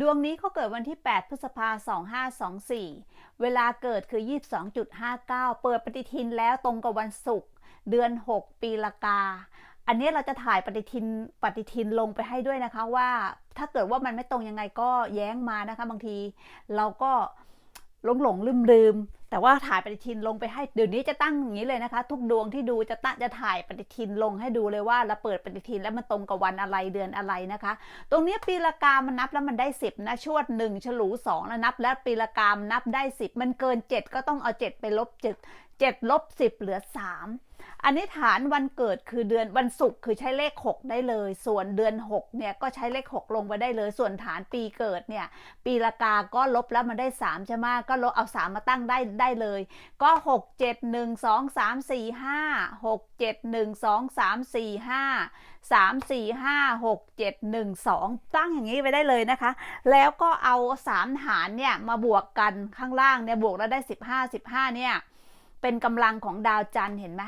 ดวงนี้เขาเกิดวันที่ 8 พฤษภาคม2524 เวลาเกิดคือ 22.59 เปิดปฏิทินแล้วตรงกับวันศุกร์ เดือน 6 ปีละกา อันนี้เราจะถ่ายปฏิทินปฏิทินลงไปให้ด้วยนะคะว่า ถ้าเกิดว่ามันไม่ตรงยังไงก็แย้งมานะคะ บางทีเราก็ หลงหลงลืมลืมแต่ว่าถ่ายปฏิทินลงไปให้เดี๋ยวนี้จะตั้งอย่างนี้เลยนะคะ ทุกดวงที่ดูจะตั้งจะถ่ายปฏิทินลงให้ดูเลยว่าเราเปิดปฏิทินแล้วมันตรงกับวันอะไรเดือนอะไรนะคะ ตรงนี้ปีละกามันนับแล้วมันได้ 10 นะชวด 1 ฉลู 2 แล้วนับ แล้วปีละกามนนับได้ 10 มันเกิน 7 ก็ต้องเอา 7 ไปลบ7 7ลบ10 เหลือ 3 อันนี้ฐานวันเกิดคือเดือนวันศุกร์คือใช้เลข 6 ได้เลย ส่วนเดือน6เนี่ยก็ใช้เลข 6 ลงไปได้เลย ส่วนฐานปีเกิดเนี่ยปีละกาก็ลบแล้วมันได้3ใช่ไหมก็ลบเอา3มาตั้งได้ได้เลย ก็ 6 7 1 2 3 4 5 6 7 1 2 3 4 5 3 4 5 6 7 1 2 ตั้งอย่างนี้ไปได้เลยนะคะ แล้วก็เอา 3 หารเนี่ยมาบวกกันข้างล่างเนี่ยบวกแล้วได้ 15 15เนี่ย เป็นกำลังของดาวจันทร์เห็นไหม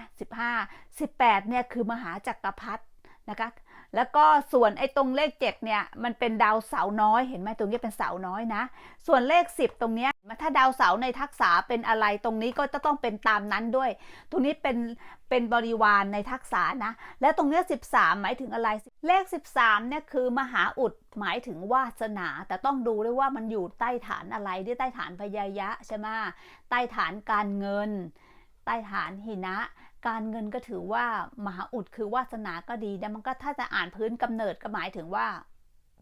15 18เนี่ยคือมหาจักรพรรดินะคะแล้วก็ส่วนไอ้ตรงเลข7เนี่ยมันเป็นดาวเสาร์น้อยเห็นไหมตรงนี้เป็นเสาร์น้อยนะ ส่วนเลข10ตรงเนี้ยถ้าดาวเสาร์ในทักษะเป็นอะไรตรงนี้ก็จะต้องเป็นตามนั้นด้วย ตรงนี้เป็นเป็นบริวารในทักษะนะ และตรงเนี้ย13หมายถึงอะไร เลข13เนี่ยคือมหาอุดหมายถึงวาสนา แต่ต้องดูด้วยว่ามันอยู่ใต้ฐานอะไรที่ใต้ฐานพยายะใช่ไหมใต้ฐานการเงิน ใต้ฐานหินะ การเงินก็ถือว่ามหาอุดคือวาสนาก็ดีแต่มันก็ถ้าจะอ่านพื้นกำเนิดก็หมายถึงว่า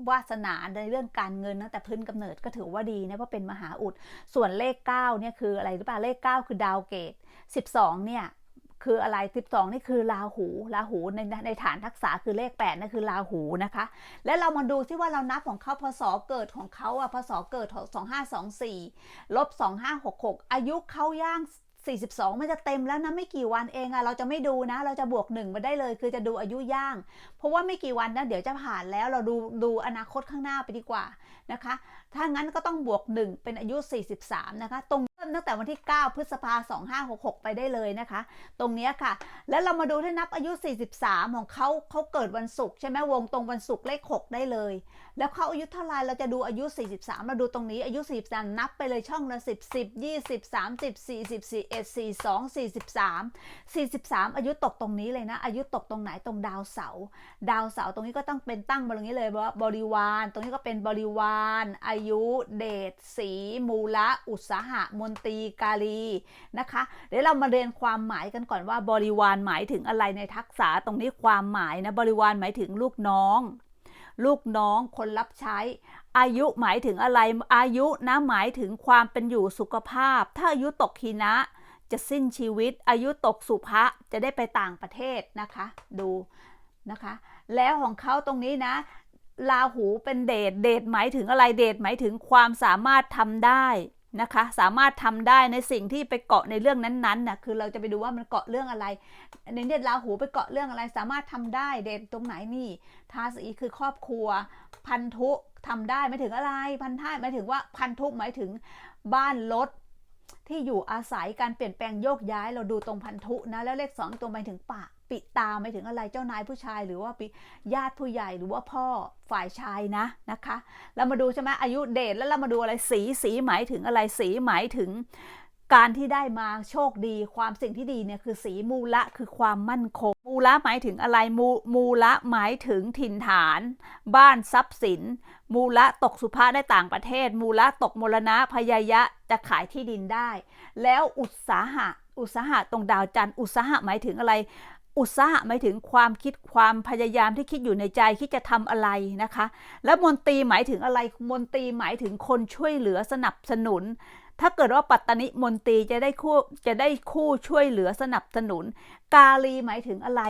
วาสนาในเรื่องการเงินนะแต่พื้นกำเนิดก็ถือว่าดีนะเพราะเป็นมหาอุด ส่วนเลข9เนี่ยคืออะไรหรือเปล่าเลข 9 คือดาวเกต 12 เนี่ยคืออะไร 12 นี่คือราหูราหูในในฐานทักษะคือเลข8นั่นคือราหูนะคะ แล้วเรามาดูซิว่าเรานับของเขาพศเกิดของเขาอะพศเกิด 2524ลบ2566 อายุเขาย่าง 42 มันจะเต็มแล้วนะไม่กี่วันเองอะเราจะไม่ดูนะ เราจะบวกหนึ่งมาได้เลย คือจะดูอายุย่าง เพราะว่าไม่กี่วันนะเดี๋ยวจะผ่านแล้วเราดูดูอนาคตข้างหน้าไปดีกว่านะคะ ถ้างั้นก็ต้องบวก 1 เป็นอายุ 43 นะคะ ตรงเริ่มตั้งแต่วันที่ 9 พฤษภาคม 2566 ไปได้เลยนะคะ ตรงเนี้ยค่ะ แล้วเรามาดูที่นับอายุ 43 ของเขาเขาเกิดวันศุกร์ใช่ไหมวงตรงวันศุกร์เลข 6 ได้เลย แล้วเขาอายุเท่าไรเราจะดูอายุ 43 เราดูตรงนี้อายุ 43 นับไปเลยช่องละ 10 10 20 30 40 41 42 43 43 อายุตกตรงนี้เลยนะ อายุตกตรงไหนตรงดาวเสาร์ดาวเสาร์ตรงนี้ก็ต้องเป็นตั้งบรงนี้เลยว่าบริวาร ตรงนี้ก็เป็นบริวารอายุ เดชสี มูละ อุตสาหะ มนตรีกาลี นะคะ เดี๋ยวเรามาเรียนความหมายกันก่อนว่าบริวารหมายถึงอะไรในทักษะตรงนี้ความหมายนะบริวารหมายถึงลูกน้อง ลูกน้องคนรับใช้ อายุหมายถึงอะไรอายุนะหมายถึงความเป็นอยู่สุขภาพ ถ้าอายุตกคีนะจะสิ้นชีวิต อายุตกสุภะจะได้ไปต่างประเทศนะคะ ดูนะคะ แล้วของเขาตรงนี้นะ ราหูเป็นเดชเดชหมายถึงอะไรเดชหมายถึงความสามารถทำได้นะคะ สามารถทำได้ในสิ่งที่ไปเกาะในเรื่องนั้นๆนะคือเราจะไปดูว่ามันเกาะเรื่องอะไรในเดชราหูไปเกาะเรื่องอะไร สามารถทำได้เดชตรงไหนนี่ทาสีคือครอบครัว พันธุทำได้หมายถึงอะไร พันธะหมายถึงว่าพันธุหมายถึงบ้านรถที่อยู่อาศัยการเปลี่ยนแปลงโยกย้ายเราดูตรงพันธุนะแล้วเลขสองตัวหมายถึงปาก ปิตาหมายถึงอะไรเจ้านายผู้ชาย หรือว่าปิญาติผู้ใหญ่หรือว่าพ่อฝ่ายชายนะนะคะเรามาดูใช่ไหมอายุเดชแล้วเรามาดูอะไรสีสีหมายถึงอะไรสีหมายถึงการที่ได้มาโชคดีความสิ่งที่ดีเนี่ยคือสีมูละคือความมั่นคง มูละหมายถึงอะไรมูมูละหมายถึงถิ่นฐาน บ้านทรัพย์สิน มูละตกสุภาได้ต่างประเทศ มูละตกมรณะพยายะจะขายที่ดินได้ แล้วอุตสาหะอุตสาหะตรงดาวจันทร์อุตสาหะหมายถึงอะไร อุตสาหะหมายถึงความคิดความพยายามที่คิดอยู่ในใจคิดจะทำอะไรนะคะ แล้วมนตรีหมายถึงอะไรมนตรีหมายถึงคนช่วยเหลือสนับสนุน ถ้าเกิดว่าปัตตนิมนตรีจะได้คู่จะได้คู่ช่วยเหลือสนับสนุน กาลีหมายถึงอะไร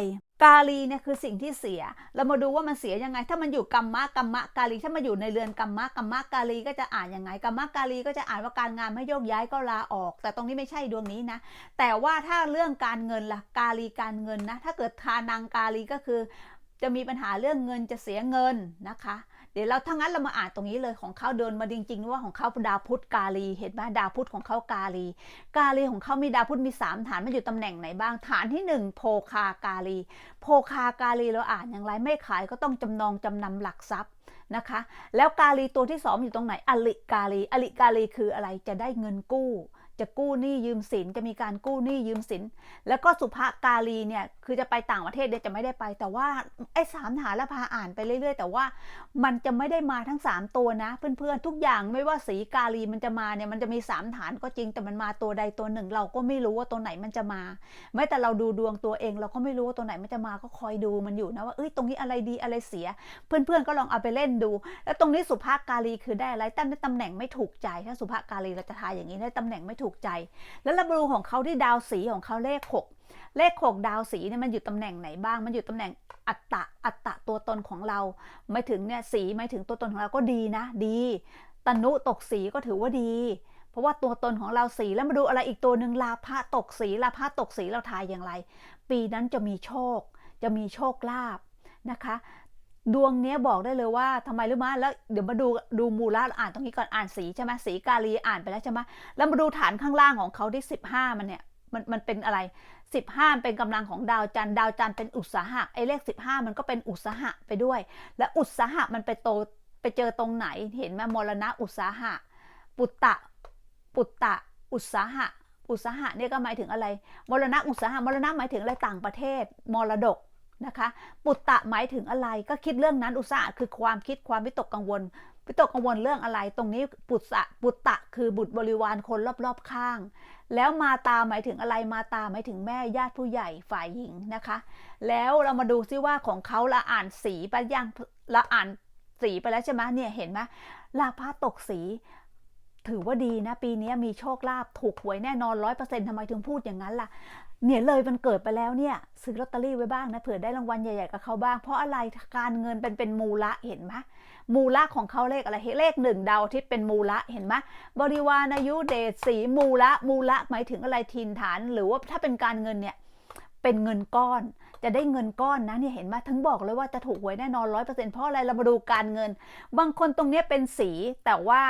กาลีเนี่ยคือสิ่งที่เสีย เรามาดูว่ามันเสียยังไง ถ้ามันอยู่กัมมะกัมมะกาลี ถ้ามันอยู่ในเรือนกัมมะกัมมะกาลีก็จะอ่านยังไงกัมมะกาลีก็จะอ่านว่าการงานไม่โยกย้ายก็ลาออก แต่ตรงนี้ไม่ใช่ดวงนี้นะ แต่ว่าถ้าเรื่องการเงินล่ะกาลีการเงินนะ ถ้าเกิดทานังกาลีก็คือ จะมีปัญหาเรื่องเงินจะเสียเงินนะคะ เดี๋ยวเราถ้างั้นเรามาอ่านตรงนี้เลยของเขาเดินมาจริงๆว่าของเขาดาวพุธกาลี เห็นไหมดาวพุธของเขากาลี กาลีของเขามีดาวพุธมีสามฐานมันอยู่ตำแหน่งไหนบ้าง ฐานที่หนึ่งโพคากาลี โพคากาลีเราอ่านอย่างไรไม่ขายก็ต้องจำนองจำนำหลักทรัพย์นะคะ แล้วกาลีตัวที่สองอยู่ตรงไหนอลิกาลีอลิกาลีคืออะไรจะได้เงินกู้ จะกู้หนี้ยืมสินจะมีการกู้หนี้ยืมสิน แล้วก็สุภกาลีเนี่ยคือจะไปต่างประเทศเดี๋ยวจะไม่ได้ไป แต่ว่าไอ้สามฐานแล้วพาอ่านไปเรื่อย ๆ แต่ว่ามันจะไม่ได้มาทั้ง 3 ตัวนะ เพื่อนๆทุกอย่างไม่ว่าสีกาลีมันจะมาเนี่ยมันจะมี 3 ฐานก็จริงแต่มันมาตัวใดตัวหนึ่ง เราก็ไม่รู้ว่าตัวไหนมันจะมา แม้แต่เราดูดวงตัวเอง เราก็ไม่รู้ว่าตัวไหนมันจะมาก็คอยดูมันอยู่นะว่าเอ้ยตรงนี้อะไรดีอะไรเสีย เพื่อนๆก็ลองเอาไปเล่นดู แล้วตรงนี้สุภากาลีคือได้อะไรตั้งได้ตำแหน่งไม่ถูกใจถ้าสุภากาลีเราจะทายอย่างนี้ได้ตำแหน่งไม่ถูกใจ แล้วเราดูของเขาที่ดาวสีของเขาเลขหกเลขหกดาวสีเนี่ยมันอยู่ตำแหน่งไหนบ้าง มันอยู่ตำแหน่งอัตตะอัตตะตัวตนของเรา ไม่ถึงเนี่ยสีไม่ถึงตัวตนของเราก็ดีนะ ดีตนุตกสีก็ถือว่าดี เพราะว่าตัวตนของเราสีแล้วมาดูอะไรอีกตัวหนึ่งลาภะตกสีลาภะตกสีเราทายอย่างไร ปีนั้นจะมีโชค จะมีโชคลาภนะคะ ดวงเนี้ยบอกได้เลยว่าทำไมรู้ไหมแล้วเดี๋ยวมาดูดูมูลอ่านตรงนี้ก่อนอ่านสีใช่ไหมสีกาลีอ่านไปแล้วใช่ไหมแล้วมาดูฐานข้างล่างของเขาที่สิบห้ามันเนี่ยมันมันเป็นอะไร15เป็นกำลังของดาวจันทร์ดาวจันทร์เป็นอุตสาหะไอ้เลข15มันก็เป็นอุตสาหะไปด้วย และอุตสาหะมันไปโตไปเจอตรงไหนเห็นไหมมรณะอุตสาหะ ปุตตะ ปุตตะ อุตสาหะ อุตสาหะเนี่ยก็หมายถึงอะไร มรณะอุตสาหะมรณะหมายถึงอะไรต่างประเทศ มรดก นะคะ ปุตตะหมายถึงอะไรก็คิดเรื่องนั้นอุตสาหะคือความคิดความวิตกกังวลวิตกกังวลเรื่องอะไร ตรงนี้ปุตตะปุตตะคือบุตรบริวารคนรอบๆข้าง แล้วมาตาหมายถึงอะไรมาตาหมายถึงแม่ญาติผู้ใหญ่ฝ่ายหญิงนะคะ แล้วเรามาดูซิว่าของเขาละอ่านสีไปยังละอ่านสีไปแล้วใช่ไหมเนี่ยเห็นไหมลาภาตกสีถือว่าดีนะ ปีนี้มีโชคลาภถูกหวยแน่นอนร้อยเปอร์เซ็นต์ทำไมถึงพูดอย่างนั้นล่ะ เนี่ยเลยมันเกิดไปแล้วเนี่ยซื้อลอตเตอรี่ไว้บ้างนะเผื่อได้รางวัลใหญ่ๆกับเขาบ้าง เพราะอะไรการเงินเป็นเป็นมูละเห็นไหมมูละของเขาเลขอะไรเลขหนึ่งดาวอาทิตย์เป็นมูละเห็นไหมบริวารอายุเดชสีมูละมูละหมายถึงอะไรทินฐาน หรือว่าถ้าเป็นการเงินเนี่ยเป็นเงินก้อน จะได้เงินก้อนนะเนี่ยเห็นไหมทั้งบอกเลยว่าจะถูกหวยแน่นอนร้อยเปอร์เซ็นต์เพราะอะไรเรามาดูการเงิน บางคนตรงนี้เป็นสีแต่ว่า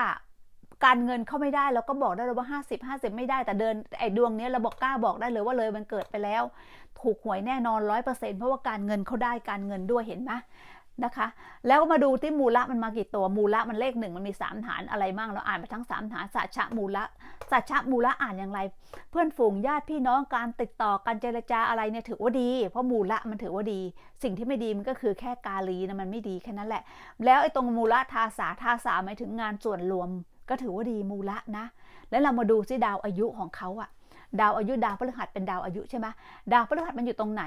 การเงินเข้าไม่ได้เราก็บอกได้เลยว่า 50 50 ไม่ได้แต่เดินไอ้ดวงนี้เราบอกกล้าบอกได้เลยว่าเลยมันเกิดไปแล้ว ถูกหวยแน่นอนร้อยเปอร์เซ็นต์เพราะว่าการเงินเขาได้การเงินด้วยเห็นไหมนะคะ แล้วมาดูที่มูละมันมากี่ตัวมูละมันเลขหนึ่งมันมีสามฐานอะไรบ้างเราอ่านไปทั้งสามฐานสัชะมูละสัชะมูละอ่านอย่างไร เพื่อนฝูงญาติพี่น้องการติดต่อการเจรจาอะไรเนี่ยถือว่าดี เพราะมูละมันถือว่าดี สิ่งที่ไม่ดีมันก็คือแค่กาลีนะมันไม่ดีแค่นั้นแหละ แล้วไอ้ตรงมูละทาสาทาสาหมายถึงงานส่วนรวม ก็ถือว่าดีมูละนะ แล้วเรามาดูซิดาวอายุของเขาอะดาวอายุดาวพฤหัสเป็นดาวอายุใช่ไหมดาวพฤหัสมันอยู่ตรงไหน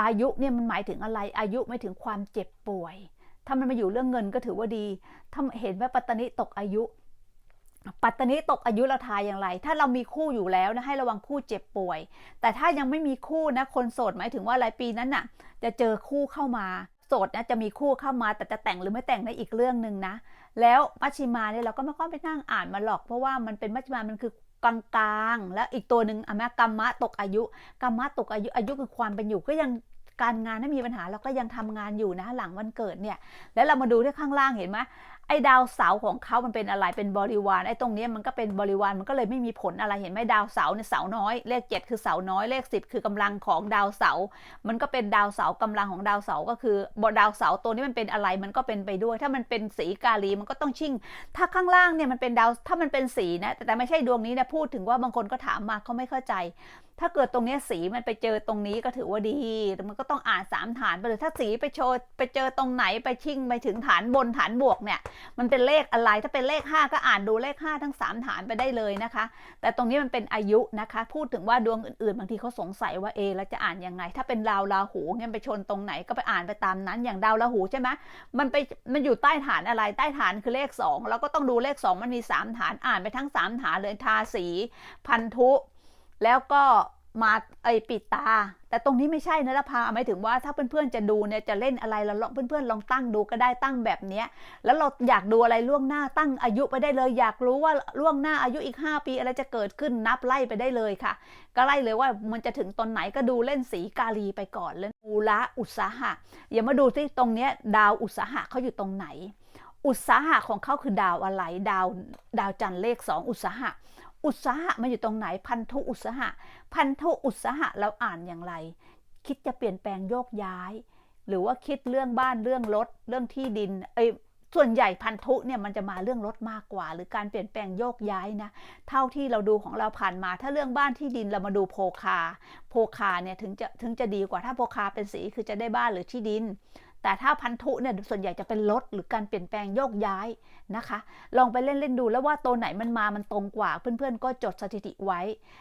อายุเนี่ยมันหมายถึงอะไร อายุไม่ถึงความเจ็บป่วย ถ้ามันมาอยู่เรื่องเงินก็ถือว่าดี ถ้าเห็นว่าปัตตนิตกอายุ ปัตตนิตกอายุเราทายอย่างไร ถ้าเรามีคู่อยู่แล้วนะให้ระวังคู่เจ็บป่วย แต่ถ้ายังไม่มีคู่นะคนโสดหมายถึงว่าอะไรปีนั้นน่ะ จะเจอคู่เข้ามาโสดนะจะมีคู่เข้ามาแต่จะแต่งหรือไม่แต่งในอีกเรื่องหนึ่งนะ แล้วมัชชิมาเนี่ยเราก็ไม่ค่อยไปนั่งอ่านมาหรอก เพราะว่ามันเป็นมัชชิมามันคือกลางๆ แล้วอีกตัวหนึ่งอแม่กรรมะตกอายุกรรมะตกอายุอายุคือความเป็นอยู่ก็ยังการงานไม่มีปัญหาเราก็ยังทำงานอยู่นะหลังวันเกิดเนี่ย แล้วเรามาดูที่ข้างล่างเห็นไหม ไอ้ดาวเสาของเขามันเป็นอะไรเป็นบริวารไอ้ตรงนี้มันก็เป็นบริวารมันก็เลยไม่มีผลอะไรเห็นไหมดาวเสาเนี่ยเสาน้อยเลขเจ็ดคือเสาน้อยเลขสิบคือกำลังของดาวเสา มันก็เป็นดาวเสาร์กำลังของดาวเสาก็คือบดาวเสาตัวนี้มันเป็นอะไรมันก็เป็นไปด้วย ถ้ามันเป็นสีกาลีมันก็ต้องชิ่ง ถ้าข้างล่างเนี่ยมันเป็นดาวถ้ามันเป็นสีนะแต่ไม่ใช่ดวงนี้นะพูดถึงว่าบางคนก็ถามมาเขาไม่เข้าใจ ถ้าเกิดตรงนี้สีมันไปเจอตรงนี้ก็ถือว่าดีมันก็ต้องอ่านสามฐานไปเลยถ้าสีไปโชว์ไปเจอตรงไหนไปชิ่งไปถึงฐานบนฐานบวกเนี่ยมันเป็นเลขอะไรถ้าเป็นเลข 5 ก็อ่านดูเลข 5 ทั้ง 3 ฐานไปได้เลยนะคะ แต่ตรงนี้มันเป็นอายุนะคะ พูดถึงว่าดวงอื่นๆ บางทีเขาสงสัยว่าเอแล้วจะอ่านยังไง ถ้าเป็นดาวราหูเนี่ยไปชนตรงไหนก็ไปอ่านไปตามนั้นอย่างดาวราหูใช่ไหมมันไปมันอยู่ใต้ฐานอะไรใต้ฐานคือเลข2แล้วก็ต้องดูเลข 2 มันมี 3 ฐานอ่านไปทั้ง 3 ฐานเลยทาสี พันธุ แล้วก็ มาไอปิดตา แต่ตรงนี้ไม่ใช่นะละพาหมายถึงว่าถ้าเพื่อนๆจะดูเนี่ยจะเล่นอะไรเราเพื่อนๆลองตั้งดูก็ได้ตั้งแบบเนี้ยแล้วเราอยากดูอะไรล่วงหน้าตั้งอายุไปได้เลย อยากรู้ว่าล่วงหน้าอายุอีก 5 ปีอะไรจะเกิดขึ้นนับไล่ไปได้เลยค่ะ ก็ไล่เลยว่ามันจะถึงตอนไหนก็ดูเล่นสีกาลีไปก่อนเล่นอูละอุตสาหะอย่ามาดูที่ตรงเนี้ยดาวอุตสาหะเขาอยู่ตรงไหน อุตสาหะของเขาคือดาวอะไร ดาวดาวจันทร์เลขสองอุตสาหะ อุตสาหะมันอยู่ตรงไหนพันธุอุตสาหะ พันธุอุตสาหะเราอ่านอย่างไร คิดจะเปลี่ยนแปลงโยกย้าย หรือว่าคิดเรื่องบ้านเรื่องรถเรื่องที่ดินเอ้ยส่วนใหญ่พันธุเนี่ยมันจะมาเรื่องรถมากกว่า หรือการเปลี่ยนแปลงโยกย้ายนะ เท่าที่เราดูของเราผ่านมา ถ้าเรื่องบ้านที่ดินเรามาดูโพคา โพคาเนี่ยถึงจะถึงจะดีกว่าถ้าโพคาเป็นสีคือจะได้บ้านหรือที่ดิน แต่ถ้าพันธุเนี่ยส่วนใหญ่จะเป็นรถหรือการเปลี่ยนแปลงโยกย้ายนะคะ ลองไปเล่นเล่นดูแล้วว่าตัวไหนมันมามันตรงกว่า เพื่อนๆ ก็จดสถิติไว้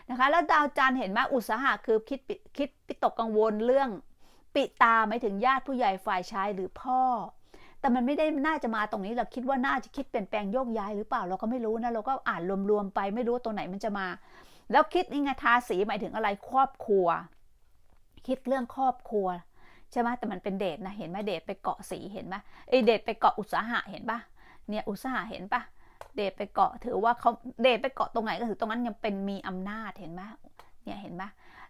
นะคะ แล้วดาวจันเห็นไหมอุตสาหะคือคิดคิดปิตกกังวลเรื่อง ปิตาไม่ถึงญาติผู้ใหญ่ฝ่ายชายหรือพ่อ แต่มันไม่ได้น่าจะมาตรงนี้เราคิดว่าน่าจะคิดเปลี่ยนแปลงโยกย้ายหรือเปล่าเราก็ไม่รู้นะเราก็อ่านรวมๆไปไม่รู้ตัวไหนมันจะมา แล้วคิดยังไงทาสีหมายถึงอะไรครอบครัว คิดเรื่องครอบครัว ใช่ไหมแต่มันเป็นเดทนะเห็นไหมเดทไปเกาะสีเห็นไหมไอเดทไปเกาะอุตสาหะเห็นปะเนี่ยอุตสาหะเห็นปะเดทไปเกาะถือว่าเขาเดทไปเกาะตรงไหนก็ถือตรงนั้นยังเป็นมีอำนาจเห็นไหมเนี่ยเห็นไหม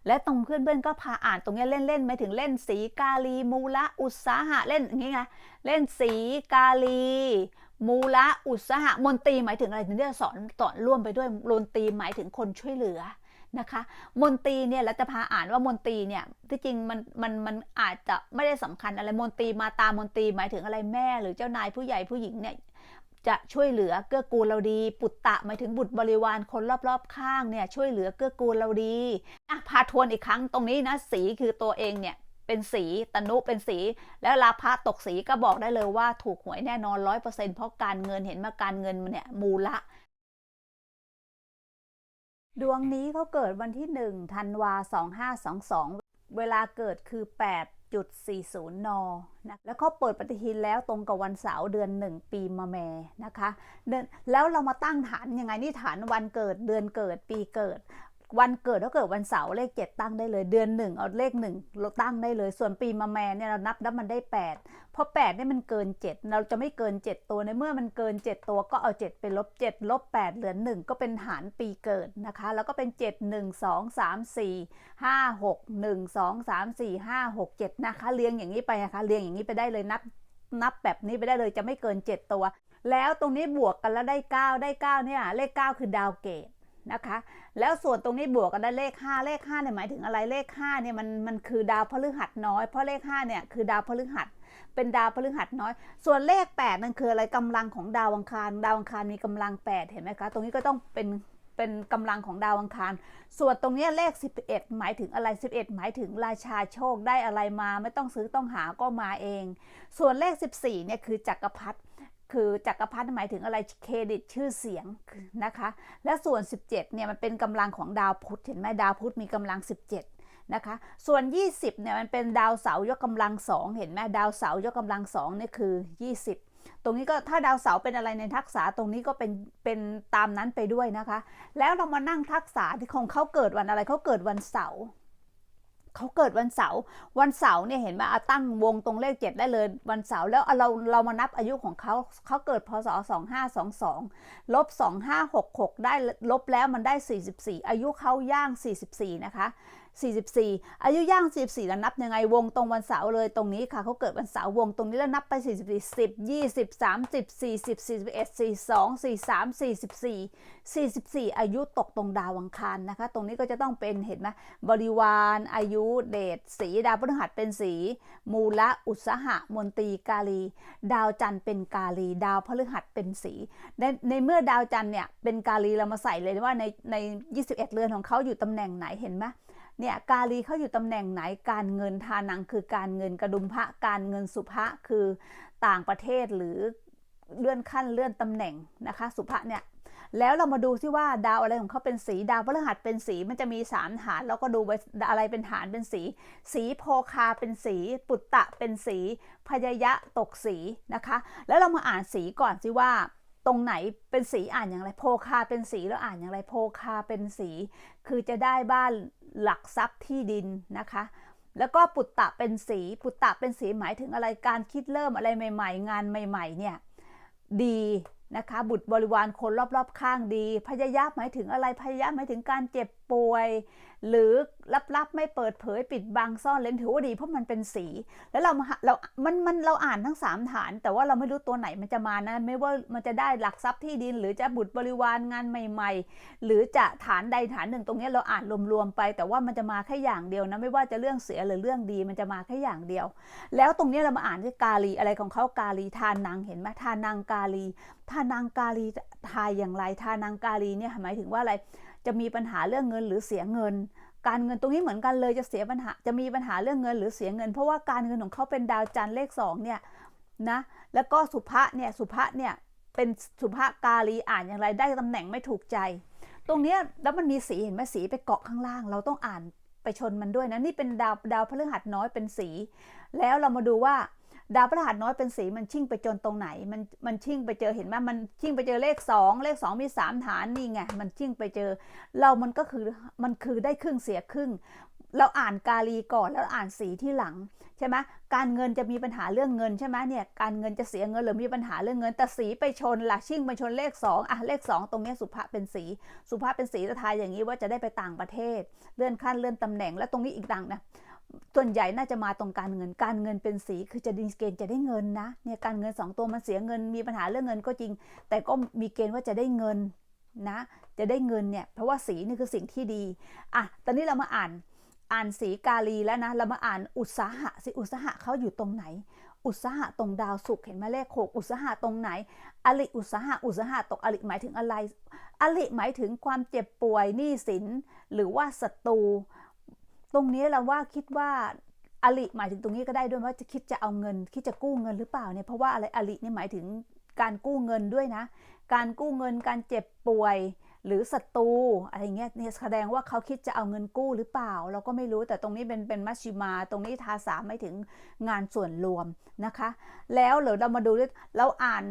และตรงเพื่อนๆก็พาอ่านตรงนี้เล่นๆไม่ถึงเล่นสีกาลี มูละอุตสาหะเล่นอย่างงี้ไงเล่นสีกาลี มูละอุตสาหะมนตรีหมายถึงอะไรถึงได้สอนสอนร่วมไปด้วยมนตรีหมายถึงคนช่วยเหลือ นะคะ มนตีเนี่ยเราจะพาอ่านว่ามนตีเนี่ยที่จริงมันมันมันอาจจะไม่ได้สำคัญอะไรมนตีมาตามมนตีหมายถึงอะไรแม่ หรือเจ้านายผู้ใหญ่ผู้หญิงเนี่ยจะช่วยเหลือเกื้อกูลเราดี ปุตตะหมายถึงบุตรบริวารคนรอบๆ ข้างเนี่ยช่วยเหลือเกื้อกูลเราดีอะพาทวนอีกครั้งตรงนี้นะสีคือตัวเองเนี่ยเป็นสีตนุเป็นสี แล้วลาภะตกสีก็บอกได้เลยว่าถูกหวยแน่นอนร้อยเปอร์เซ็นต์เพราะการเงินเห็นมาการเงินมันเนี่ยมูละ ดวงนี้เขาเกิดวันที่1ธันวา 2522 เวลาเกิดคือ 8.40 น นะ แล้วเขาเปิดปฏิทินแล้วตรงกับวันเสาร์เดือน 1 ปีมะแมนะคะ แล้วเรามาตั้งฐานยังไงนี่ฐานวันเกิดเดือนเกิดปีเกิด วันเกิดถ้าเกิดวันเสาร์เลข7ตั้งได้เลย เดือน1เอาเลข1เราตั้งได้เลย ส่วนปีมะแม่เนี่ยเรานับแล้วมันได้8เพราะ8เนี่ยมันเกิน7เราจะไม่เกิน7ตัวในเมื่อมันเกิน7ตัวก็เอา7ไปลบ7ลบ8เหลือ1ก็เป็นฐานปีเกิดนะคะ แล้วก็เป็น7 1 2 3 4 5 6 1 2 3 4 5 6 7นะคะเรียงอย่างนี้ไปนะคะเรียงอย่างนี้ไปได้เลยนับนับแบบนี้ไปได้เลยจะไม่เกิน 7 ตัว แล้วตรงนี้บวกกันแล้วได้ 9 ได้ 9 เนี่ย เลข 9 คือดาวเกต นะคะ แล้วส่วนตรงนี้บวกกันได้เลข 5 เลข5เนี่ยหมายถึงอะไรเลข5เนี่ยมันมันคือดาวพฤหัสน้อยเพราะเลข5เนี่ยคือดาวพฤหัสเป็นดาวพฤหัสน้อย ส่วนเลข 8 นั่นคืออะไรกำลังของดาวอังคาร ดาวอังคารมีกำลัง 8 เห็นไหมคะ ตรงนี้ก็ต้องเป็นเป็นกำลังของดาวอังคาร ส่วนตรงนี้เลข 11 หมายถึงอะไร 11 หมายถึงราชาโชคได้อะไรมา ไม่ต้องซื้อต้องหาก็มาเอง ส่วนเลข 14เนี่ยคือจักรพรรดิ คือจักรพรรดิหมายถึงอะไรเครดิตชื่อเสียงนะคะ และส่วน 17เนี่ยมันเป็นกำลังของดาวพุธเห็นไหมดาวพุธมีกำลัง 17นะคะ ส่วน 20เนี่ยมันเป็นดาวเสาร์ยกกำลังสองเห็นไหมดาวเสาร์ยกกำลังสองนี่คือ 20ตรงนี้ก็ถ้าดาวเสาร์เป็นอะไรในทักษะตรงนี้ก็เป็นเป็นตามนั้นไปด้วยนะคะ แล้วเรามานั่งทักษะที่ของเขาเกิดวันอะไรเขาเกิดวันเสาร์ เขาเกิดวันเสาร์วันเสาร์เนี่ยเห็นไหมอาตั้งวงตรงเลขเจ็ดได้เลยวันเสาร์แล้วเอาเราเรามานับอายุของเขาเขาเกิดพศ 2522ลบ2566 ได้ลบแล้วมันได้ 44 อายุเขาย่าง 44 นะคะ 44 อายุย่าง 44 แล้วนับยังไงวงตรงวันเสาร์เลยตรงนี้ค่ะเขาเกิดวันเสาร์วงตรงนี้แล้วนับไป 44 10 20 30 40 41 42 43 44 44 อายุตกตรงดาวอังคารนะคะ ตรงนี้ก็จะต้องเป็นเห็นไหมบริวารอายุเดชสีดาวพฤหัสเป็นสี มูละอุตสาหะมนตรีกาลี ดาวจันทร์เป็นกาลี ดาวพฤหัสเป็นสี ในในเมื่อดาวจันทร์เนี่ยเป็นกาลีเรามาใส่เลยว่าในใน 21 เรือนของเขาอยู่ตำแหน่งไหนเห็นไหม เนี่ยกาลีเขาอยู่ตำแหน่งไหนการเงินทานังคือการเงินกระดุมพระการเงินสุภะคือต่างประเทศหรือเลื่อนขั้นเลื่อนตำแหน่งนะคะ สุภะเนี่ยแล้วเรามาดูซิว่าดาวอะไรของเขาเป็นสีดาวพฤหัสเป็นสีมันจะมีสามฐานแล้วก็ดูไปอะไรเป็นฐานเป็นสี สีโพคาเป็นสี ปุตตะเป็นสี พยยะตกสีนะคะ แล้วเรามาอ่านสีก่อนสิว่า ตรงไหนเป็นสีอ่านอย่างไร โพคาเป็นสีแล้วอ่านอย่างไร โพคาเป็นสี คือจะได้บ้านหลักทรัพย์ที่ดินนะคะ แล้วก็ปุตตะเป็นสีปุตตะเป็นสีหมายถึงอะไรการคิดเริ่มอะไรใหม่ ๆ งานใหม่ ๆ เนี่ยดี นะคะ บุตรบริวารคนรอบๆ ข้างดี พยายามหมายถึงอะไร พยายามหมายถึงการเจ็บป่วย หรือลับๆ ไม่เปิดเผยปิดบังซ่อนเล้นถือว่าดีเพราะมันเป็นสี แล้วเราเรา มันมันเราอ่านทั้งสามฐาน แต่ว่าเราไม่รู้ตัวไหนมันจะมานะ ไม่ว่ามันจะได้หลักทรัพย์ที่ดิน หรือจะบุตรบริวารงานใหม่ ๆ หรือจะฐานใดฐานหนึ่งตรงนี้เราอ่านรวมๆไป แต่ว่ามันจะมาแค่อย่างเดียวนะไม่ว่าจะเรื่องเสียหรือเรื่องดีมันจะมาแค่อย่างเดียว แล้วตรงนี้เรามาอ่านที่กาลีอะไรของเขากาลีทานังเห็นไหมทานังกาลีทานังกาลีทายอย่างไรทานังกาลีเนี่ยหมายถึงว่าอะไรจะมีปัญหาเรื่องเงินหรือเสียเงิน การเงินตรงนี้เหมือนกันเลยจะเสียปัญหาจะมีปัญหาเรื่องเงินหรือเสียเงิน เพราะว่าการเงินของเขาเป็นดาวจันทร์เลขสองเนี่ยนะแล้วก็สุภะเนี่ยสุภะเนี่ยเป็นสุภะกาลีอ่านอย่างไรได้ตำแหน่งไม่ถูกใจ ตรงนี้แล้วมันมีสีเห็นไหมสีไปเกาะข้างล่าง เราต้องอ่านไปชนมันด้วยนะนี่เป็นดาวดาวพฤหัสน้อยเป็นสี แล้วเรามาดูว่า ดาวพฤหัสน้อยเป็นสีมันชิ่งไปจนตรงไหน มันมันชิ่งไปเจอเห็นไหมมันชิ่งไปเจอเลข 2 เลข 2 มี 3 ฐานนี่ไงมันชิ่งไปเจอ เรามันก็คือมันคือได้ครึ่งเสียครึ่ง เราอ่านกาลีก่อนแล้วอ่านสีที่หลังใช่ไหมการเงินจะมีปัญหาเรื่องเงินใช่ไหมเนี่ยการเงินจะเสียเงินหรือมีปัญหาเรื่องเงิน แต่สีไปชนล่ะชิ่งไปชนเลข 2อะเลข 2 ตรงนี้สุภาพเป็นสี สุภาพเป็นสีจะทายอย่างนี้ว่าจะได้ไปต่างประเทศ เลื่อนขั้นเลื่อนตำแหน่งและตรงนี้อีกดังนะ ส่วนใหญ่น่าจะมาตรงการเงิน การเงินเป็นสี คือจะดีเกณฑ์จะได้เงินนะ เนี่ยการเงิน 2 ตัวมันเสียเงิน มีปัญหาเรื่องเงินก็จริง แต่ก็มีเกณฑ์ว่าจะได้เงินนะ จะได้เงินเนี่ย เพราะว่าสีนี่คือสิ่งที่ดี อะ ตอนนี้เรามาอ่าน อ่านสีกาลีแล้วนะ เรามาอ่านอุตสาหะสิ อุตสาหะเขาอยู่ตรงไหน อุตสาหะตรงดาวศุกร์เห็นไหมเลขหกอุตสาหะตรงไหน อลิอุตสาหะ อุตสาหะตกอลิหมายถึงอะไร อลิหมายถึงความเจ็บป่วย หนี้สิน หรือว่าศัตรู ตรงนี้เราว่าคิดว่าอลิหมายถึงตรงนี้ก็ได้ด้วยว่าจะคิดจะเอาเงิน คิดจะกู้เงินหรือเปล่าเนี่ยเพราะว่าอะไรอลิเนี่ยหมายถึงการกู้เงินด้วยนะ การกู้เงินการเจ็บป่วยหรือศัตรูอะไรเงี้ยเนี่ยแสดงว่าเขาคิดจะเอาเงินกู้หรือเปล่า เราก็ไม่รู้แต่ตรงนี้เป็นเป็นมัชชิมา ตรงนี้ทาสามไม่ถึงงานส่วนรวมนะคะ แล้วเดี๋ยวเรามาดูด้วยเราอ่าน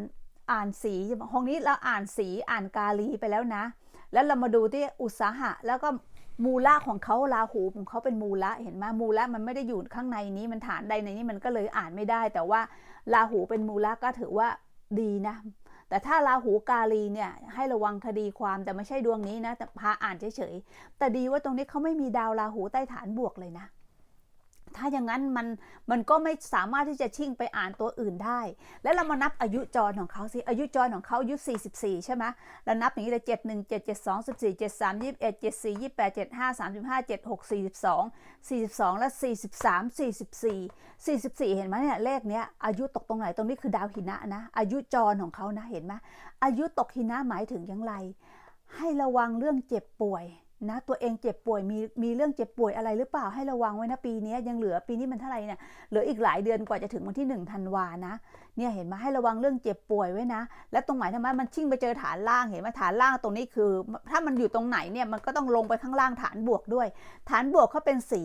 อ่านสีห้องนี้เราอ่านสีอ่านกาลีไปแล้วนะ แล้วเรามาดูที่อุตสาหะแล้วก็ มูละของเขาราหูของเขาเป็นมูละเห็นไหมมูละมันไม่ได้อยู่ข้างในนี้มันฐานใดในนี้มันก็เลยอ่านไม่ได้ แต่ว่าราหูเป็นมูละก็ถือว่าดีนะ แต่ถ้าราหูกาลีเนี่ยให้ระวังคดีความแต่ไม่ใช่ดวงนี้นะแต่พาอ่านเฉยๆแต่ดีว่าตรงนี้เขาไม่มีดาวราหูใต้ฐานบวกเลยนะ ถ้าอย่างนั้นมันมันก็ไม่สามารถที่จะชิ่งไปอ่านตัวอื่นได้ แล้วเรามานับอายุจรของเขาสิ อายุจรของเขาอายุ 44 ใช่ไหมเรานับอย่างนี้เลย7 1 7 7 2 14 7 3 21 7 4 28 7 5 35 7 6 42 42 และ 43 44 44 เห็นไหมเนี่ยเลขเนี้ยอายุตกตรงไหนตรงนี้คือดาวหินะนะ อายุจรของเขานะเห็นไหมอายุตกหินะหมายถึงอย่างไร ให้ระวังเรื่องเจ็บป่วย นะตัวเองเจ็บป่วยมีมีเรื่องเจ็บป่วยอะไรหรือเปล่าให้ระวังไว้นะปีนี้ยังเหลือปีนี้มันเท่าไหร่เนี่ยเหลืออีกหลายเดือนกว่าจะถึงวันที่1ธันวานะเนี่ยเห็นไหมให้ระวังเรื่องเจ็บป่วยไว้นะ และตรงไหนทำไมมันชิ่งไปเจอฐานล่างเห็นไหมฐานล่างตรงนี้คือ ถ้ามันอยู่ตรงไหนเนี่ยมันก็ต้องลงไปข้างล่างฐานบวกด้วย ฐานบวกเขาเป็นสี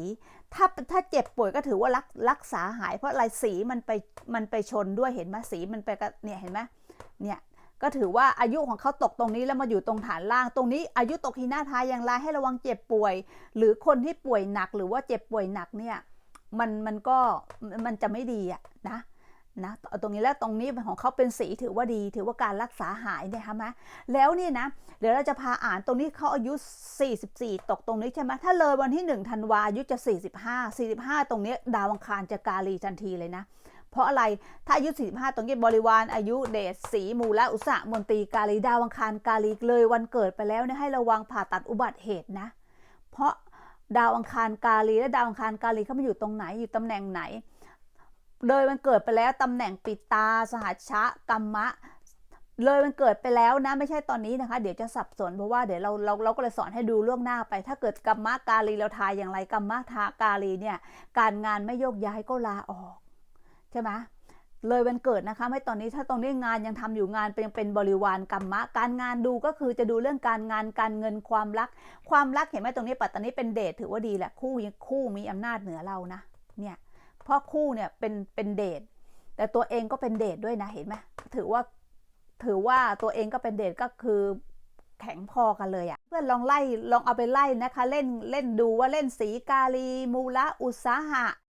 ถ้าถ้าเจ็บป่วยก็ถือว่ารักรักษาหาย เพราะอะไรสีมันไปมันไปชนด้วยเห็นไหมสีมันไปเนี่ยเห็นไหมเนี่ย ก็ถือว่าอายุของเขาตกตรงนี้แล้วมาอยู่ตรงฐานล่าง ตรงนี้อายุตกหินาทายอย่างไรให้ระวังเจ็บป่วย หรือคนที่ป่วยหนักหรือว่าเจ็บป่วยหนักเนี่ยมันมันก็มันจะไม่ดีอะนะนะตรงนี้แล้วตรงนี้ของเขาเป็นสีถือว่าดีถือว่าการรักษาหายเนี่ยใช่ไหมแล้วนี่นะเดี๋ยวเราจะพาอ่านตรงนี้เขาอายุ 44 ตกตรงนี้ใช่ไหมถ้าเลยวันที่1ธันวาอายุจะ 45 45 ตรงนี้ดาวอังคารจะกาลีทันทีเลยนะ เพราะอะไรถ้าอายุ 45ตรงนี้บริวารอายุเดชสีมูละอุตสะมนตรีกาลีดาวังคารกาลีเลยวันเกิดไปแล้วเนี่ยให้ระวังผ่าตัดอุบัติเหตุนะ เพราะดาวอังคารกาลีและดาวอังคารกาลีเขามาอยู่ตรงไหนอยู่ตำแหน่งไหนเลยมันเกิดไปแล้วตำแหน่งปิตาสหัชชะกรรมะ เลยมันเกิดไปแล้วนะไม่ใช่ตอนนี้นะคะ เดี๋ยวจะสับสนเพราะว่าเดี๋ยวเราเราเราก็เลยสอนให้ดูล่วงหน้าไป ถ้าเกิดกรรมะกาลีเราทายอย่างไรกรรมะทากาลีเนี่ยการงานไม่โยกย้ายก็ลาออก ใช่ไหมเลยวันเกิดนะคะ ไม่ตอนนี้ถ้าตรงนี้งานยังทำอยู่งานเป็นยังเป็นบริวารกรรมะ การงานดูก็คือจะดูเรื่องการงานการเงินความรัก ความรักเห็นไหมตรงนี้ปัตตานีเป็นเดทถือว่าดีแหละคู่คู่มีอำนาจเหนือเรานะเนี่ยเพราะคู่เนี่ยเป็นเป็นเดทแต่ตัวเองก็เป็นเดทด้วยนะเห็นไหมถือว่าถือว่าตัวเองก็เป็นเดทก็คือแข็งพอกันเลยอะ่ะเพื่อนลองไล่ลองเอาไปไล่นะคะ เล่นเล่นดูว่าเล่นสีกาลีมูละอุตสาหะ